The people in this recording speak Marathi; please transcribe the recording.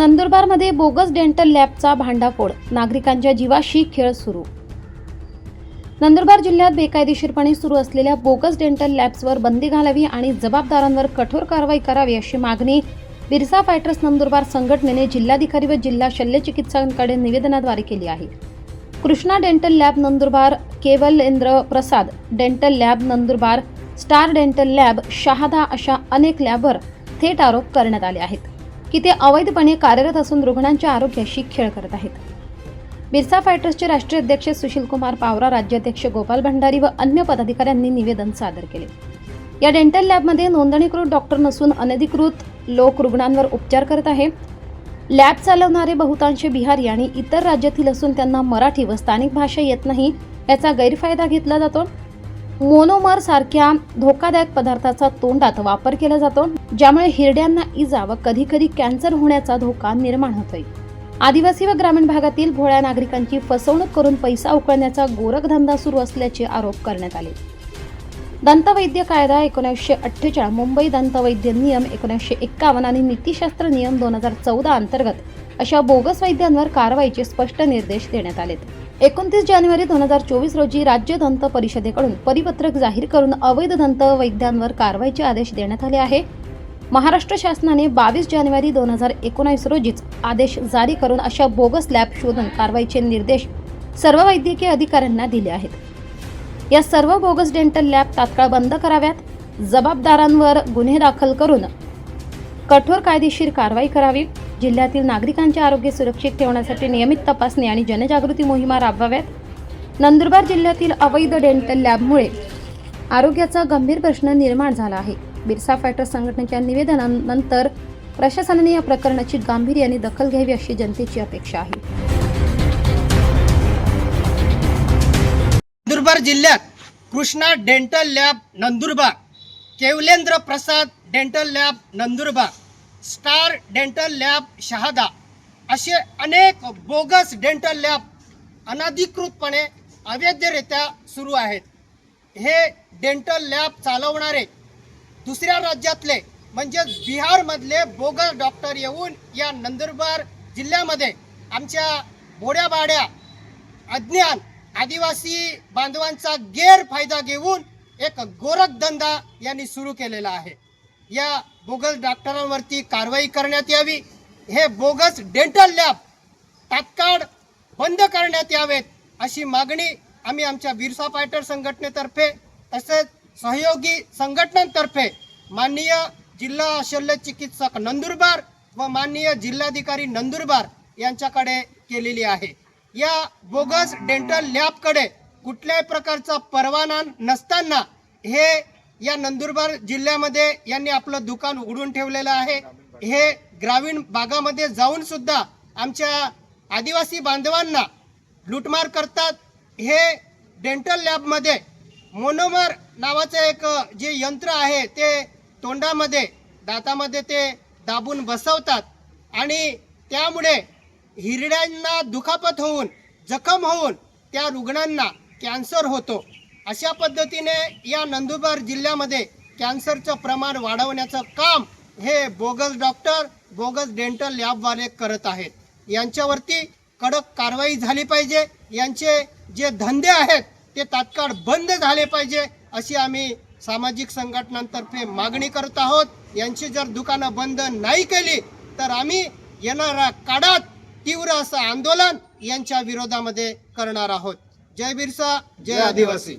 नंदुरबारमध्ये बोगस डेंटल लॅबचा भांडाफोड. नागरिकांच्या जीवाशी खेळ सुरू. नंदुरबार जिल्ह्यात बेकायदेशीरपणे सुरू असलेल्या बोगस डेंटल लॅब्सवर बंदी घालावी आणि जबाबदारांवर कठोर कारवाई करावी अशी मागणी बिरसा फायटर्स नंदुरबार संघटनेने जिल्हाधिकारी व जिल्हा शल्यचिकित्सकांकडे निवेदनाद्वारे केली आहे. Krishna dental lab Nandurbar Kevalendra Prasad dental lab Nandurbar star dental lab Shahada अशा अनेक लॅबवर थेट आरोप करण्यात आले आहेत. की ते अवैधपणे कार्यरत असून रुग्णांच्या आरोग्याशी खेळ करत आहेत. बिरसा फायटर्सचे राष्ट्रीय अध्यक्ष सुशीलकुमार पावरा राज्याध्यक्ष गोपाल भंडारी व अन्य पदाधिकाऱ्यांनी निवेदन सादर केले. या डेंटल लॅबमध्ये नोंदणीकृत डॉक्टर नसून अनधिकृत लोक रुग्णांवर उपचार करत आहे. लॅब चालवणारे बहुतांश बिहारी आणि इतर राज्यातील असून त्यांना मराठी व स्थानिक भाषा येत नाही याचा गैरफायदा घेतला जातो. मोनोमर सारख्या धोकादायक पदार्थाचा तोंडात वापर केला जातो ज्यामुळे हिरड्यांना इजा व कधी कधी कॅन्सर होण्याचा धोका निर्माण होतोय. आदिवासी व ग्रामीण भागातील भोळ्या नागरिकांची फसवणूक करून पैसा उकळण्याचा गोरखधंदा सुरू असल्याचे आरोप करण्यात आले. दंतवैद्य कायदा एकोणीसशे अठ्ठेचाळीस मुंबई दंतवैद्य नियम एकोणीसशे एक्कावन्न आणि नीतीशास्त्र नियम दोन हजार चौदा अंतर्गत अशा बोगस वैद्यांवर कारवाईचे स्पष्ट निर्देश देण्यात आलेत. एकोणतीस जानेवारी दोन हजार चोवीस रोजी राज्य दंत परिषदेकडून परिपत्रक जाहीर करून अवैध दंत वैद्यांवर कारवाईचे आदेश देण्यात आले आहे. महाराष्ट्र शासनाने बावीस जानेवारी दोन हजार एकोणावीस रोजीच आदेश जारी करून अशा बोगस लॅब शोधून कारवाईचे निर्देश सर्व वैद्यकीय अधिकाऱ्यांना दिले आहेत. या सर्व बोगस डेंटल लॅब तात्काळ बंद कराव्यात. जबाबदारांवर गुन्हे दाखल करून कठोर कायदेशीर कारवाई करावी. जिल्ह्यातील नागरिकांचे आरोग्य सुरक्षित ठेवण्यासाठी नियमित तपासणी आणि जनजागृती मोहिमा राबवाव्यात. नंदुरबार जिल्ह्यातील अवैध डेंटल लॅबमुळे आरोग्याचा गंभीर प्रश्न निर्माण झाला आहे. बिरसा फायटर संघटनेच्या निवेदनानंतर प्रशासनाने या प्रकरणाची गांभीर्याने दखल घ्यावी अशी जनतेची अपेक्षा आहे. नंदुरबार जिल्ह्यात Krishna dental lab Nandurbar Kevalendra Prasad dental lab Nandurbar. Star dental lab Shahada असे अनेक बोगस डेंटल लॅब अनधिकृतपणे अवैधरित्या सुरू आहेत. हे डेंटल लॅब चालवणारे दुसऱ्या राज्यातले म्हणजे बिहारमधले बोगस डॉक्टर येऊन या नंदुरबार जिल्ह्यामध्ये आमच्या बोड्याबाड्या अज्ञान आदिवासी बांधवांचा गैरफायदा घेऊन एक गोरखधंदा यांनी सुरू केलेला आहे. या बोगस डॉक्टरांवरती कारवाई करण्यात यावी. हे बोगस डेंटल लॅब तात्काळ बंद करण्यात यावेत अशी मागणी आम्ही आमच्या बिरसा फायटर संघटनेतर्फे तसेच सहयोगी संघटनांतर्फे माननीय जिल्हा शल्य चिकित्सक नंदुरबार व माननीय जिल्हाधिकारी नंदुरबार यांच्याकडे केलेली आहे. या बोगस डेंटल लॅबकडे कुठल्याही प्रकारचा परवाना नसताना हे या नंदुरबार जिल्ह्यामध्ये यांनी आपलं दुकान उघडून ठेवलेलं आहे. हे ग्रामीण भागामध्ये जाऊन सुद्धा आमच्या आदिवासी बांधवांना लुटमार करतात. हे डेंटल लॅबमध्ये मोनोमर नावाचं एक जे यंत्र आहे ते तोंडामध्ये दातामध्ये ते दाबून बसवतात. आणि त्यामुळे हिरड्यांना दुखापत होऊन जखम होऊन त्या रुग्णांना कॅन्सर होतो. अशा पद्धतीने या नंदुरबार जिल्ह्यामध्ये कॅन्सरचं प्रमाण वाढवण्याचं काम हे बोगस डॉक्टर बोगस डेंटल लॅबवाले करत आहेत. यांच्यावरती कडक कारवाई झाली पाहिजे. यांचे जे धंदे आहेत ते तात्काळ बंद झाले पाहिजे अशी आम्ही सामाजिक संघटनांतर्फे मागणी करत आहोत. यांची जर दुकानं बंद नाही केली तर आम्ही येणाऱ्या काळात तीव्र असं आंदोलन यांच्या विरोधामध्ये करणार आहोत. जय बिरसा जय आदिवासी.